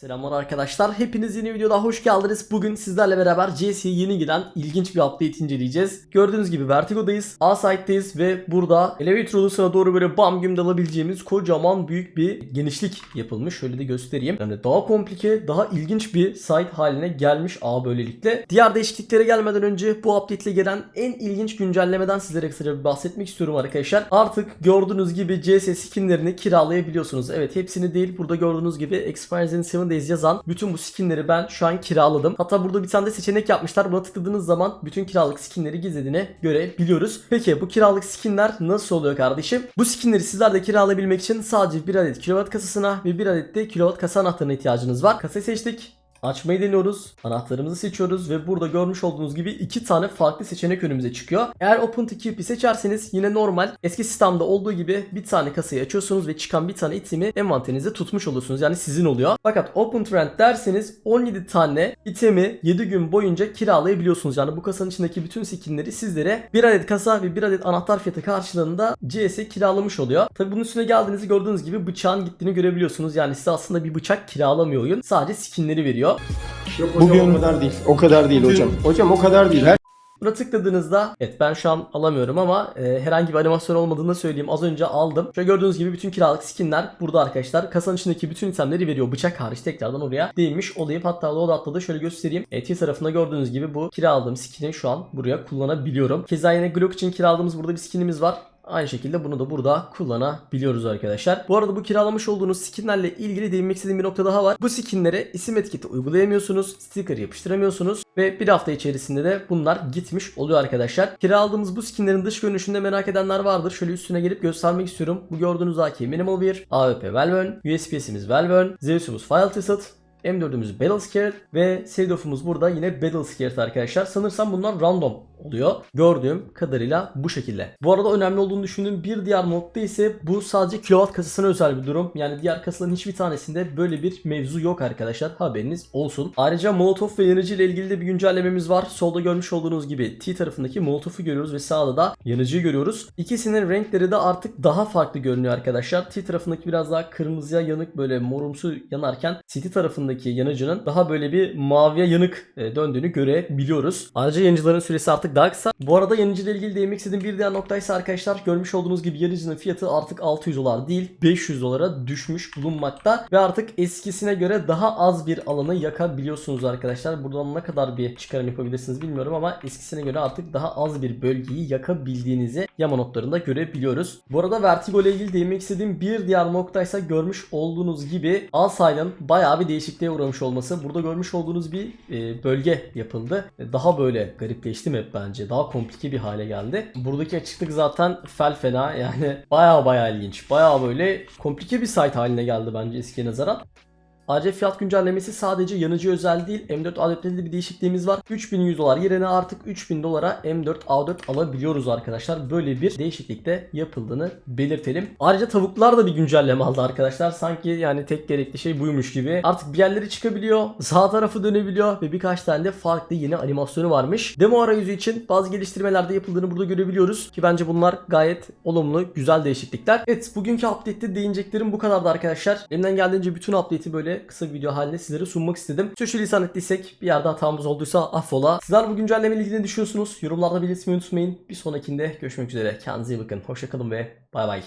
Selamlar arkadaşlar. Hepiniz yeni videoda hoş geldiniz. Bugün sizlerle beraber CS'ye yeni gelen ilginç bir update inceleyeceğiz. Gördüğünüz gibi Vertigo'dayız. A-Site'deyiz ve burada Elevator odasına doğru böyle bam güm dalabileceğimiz kocaman büyük bir genişlik yapılmış. Şöyle de göstereyim. Yani daha komplike, daha ilginç bir site haline gelmiş A böylelikle. Diğer değişikliklere gelmeden önce bu update ile gelen en ilginç güncellemeden sizlere kısaca bir bahsetmek istiyorum arkadaşlar. Artık gördüğünüz gibi CS skinlerini kiralayabiliyorsunuz. Evet hepsini değil burada gördüğünüz gibi Expires in 7 Days yazan bütün bu skinleri ben şu an kiraladım. Hatta burada bir tane de seçenek yapmışlar. Buna tıkladığınız zaman bütün kiralık skinleri gizlediğini görebiliyoruz. Peki bu kiralık skinler nasıl oluyor kardeşim? Bu skinleri sizler de kiralayabilmek için sadece bir adet kilowatt kasasına ve bir adet de kilowatt kasa anahtarına ihtiyacınız var. Kasayı seçtik. Açmayı deniyoruz. Anahtarımızı seçiyoruz ve burada görmüş olduğunuz gibi iki tane farklı seçenek önümüze çıkıyor. Eğer Open to Keep'i seçerseniz yine normal eski sistemde olduğu gibi bir tane kasayı açıyorsunuz ve çıkan bir tane itemi envanterinizde tutmuş oluyorsunuz. Yani sizin oluyor. Fakat Open to Rent derseniz 17 tane itemi 7 gün boyunca kiralayabiliyorsunuz. Yani bu kasanın içindeki bütün skinleri sizlere bir adet kasa ve bir adet anahtar fiyatı karşılığında CS kiralamış oluyor. Tabi bunun üstüne geldiğinizi gördüğünüz gibi bıçağın gittiğini görebiliyorsunuz. Yani size aslında bir bıçak kiralamıyor oyun. Sadece skinleri veriyor. Yok hocam Bugün- o kadar değil. O kadar değil hocam. Hocam o kadar değil. Her Buna tıkladığınızda evet ben şu an alamıyorum ama e, herhangi bir animasyon olmadığını söyleyeyim. Az önce aldım. Şöyle gördüğünüz gibi bütün kiralık skinler burada arkadaşlar. Kasanın içindeki bütün itemleri veriyor. Bıçak hariç tekrardan oraya değinmiş olayım. Hatta loadout'ta da şöyle göstereyim. E, T tarafında gördüğünüz gibi bu kiraladığım skini şu an buraya kullanabiliyorum. Keza yine Glock için kiraladığımız burada bir skinimiz var. Aynı şekilde bunu da burada kullanabiliyoruz arkadaşlar. Bu arada bu kiralamış olduğunuz skinlerle ilgili değinmek istediğim bir nokta daha var. Bu skinlere isim etiketi uygulayamıyorsunuz, sticker yapıştıramıyorsunuz ve bir hafta içerisinde de bunlar gitmiş oluyor arkadaşlar. Kiraladığımız bu skinlerin dış görünüşünde merak edenler vardır. Şöyle üstüne gelip göstermek istiyorum. Bu gördüğünüz AK Minimal 1, AWP Valve'n, USPS'imiz Valve'n, Zeus'umuz File Tilted, M4'ümüz Battle Scared ve Seydof'umuz burada yine Battle Scared arkadaşlar. Sanırsam bunlar random oluyor. Gördüğüm kadarıyla bu şekilde. Bu arada önemli olduğunu düşündüğüm bir diğer nokta ise bu sadece kilowatt kasasına özel bir durum. Yani diğer kasaların hiçbir tanesinde böyle bir mevzu yok arkadaşlar. Haberiniz olsun. Ayrıca Molotov ve yanıcı ile ilgili de bir güncellememiz var. Solda görmüş olduğunuz gibi T tarafındaki Molotov'u görüyoruz ve sağda da yanıcıyı görüyoruz. İkisinin renkleri de artık daha farklı görünüyor arkadaşlar. T tarafındaki biraz daha kırmızıya yanık böyle morumsu yanarken City tarafındaki yanıcının daha böyle bir maviye yanık e, döndüğünü görebiliyoruz. Ayrıca yanıcıların süresi artık daha kısa. Bu arada yanıcı ile ilgili değinmek istediğim bir diğer nokta ise arkadaşlar görmüş olduğunuz gibi yanıcının fiyatı artık 600 dolar değil 500 dolara düşmüş bulunmakta ve artık eskisine göre daha az bir alanı yakabiliyorsunuz arkadaşlar. Buradan ne kadar bir çıkarım yapabilirsiniz bilmiyorum ama eskisine göre artık daha az bir bölgeyi yakabildiğinizi yama notlarında görebiliyoruz. Bu arada Vertigo ile ilgili değinmek istediğim bir diğer nokta ise görmüş olduğunuz gibi Alsay'ın bayağı bir değişikliğe uğramış olması. Burada görmüş olduğunuz bir e, bölge yapıldı. E, Daha böyle garipleşti map bence. Daha komplike bir hale geldi. Buradaki açıklık zaten fel fena yani bayağı bayağı ilginç. Bayağı böyle komplike bir site haline geldi bence eskiye nazaran. Ayrıca fiyat güncellemesi sadece yanıcı özel değil. M4 A4'te de bir değişikliğimiz var. 3100 dolar yerine artık 3000 dolara M4 A4 alabiliyoruz arkadaşlar. Böyle bir değişiklik de yapıldığını belirtelim. Ayrıca tavuklar da bir güncelleme aldı arkadaşlar. Sanki yani tek gerekli şey buymuş gibi. Artık bir yerleri çıkabiliyor. Sağ tarafı dönebiliyor ve birkaç tane de farklı yeni animasyonu varmış. Demo arayüzü için bazı geliştirmelerde yapıldığını burada görebiliyoruz. Ki bence bunlar gayet olumlu, güzel değişiklikler. Evet bugünkü update'te değineceklerim bu kadardı arkadaşlar. Elimden geldiğince bütün update'i böyle kısa bir video halinde sizlere sunmak istedim. Sürçülisan ettiysek bir yerde hatamız olduysa affola. Sizler bu güncellemeyle ilgili ne düşünüyorsunuz? Yorumlarda belirtmeyi unutmayın. Bir sonrakinde görüşmek üzere. Kendinize iyi bakın. Hoşçakalın ve bay bay.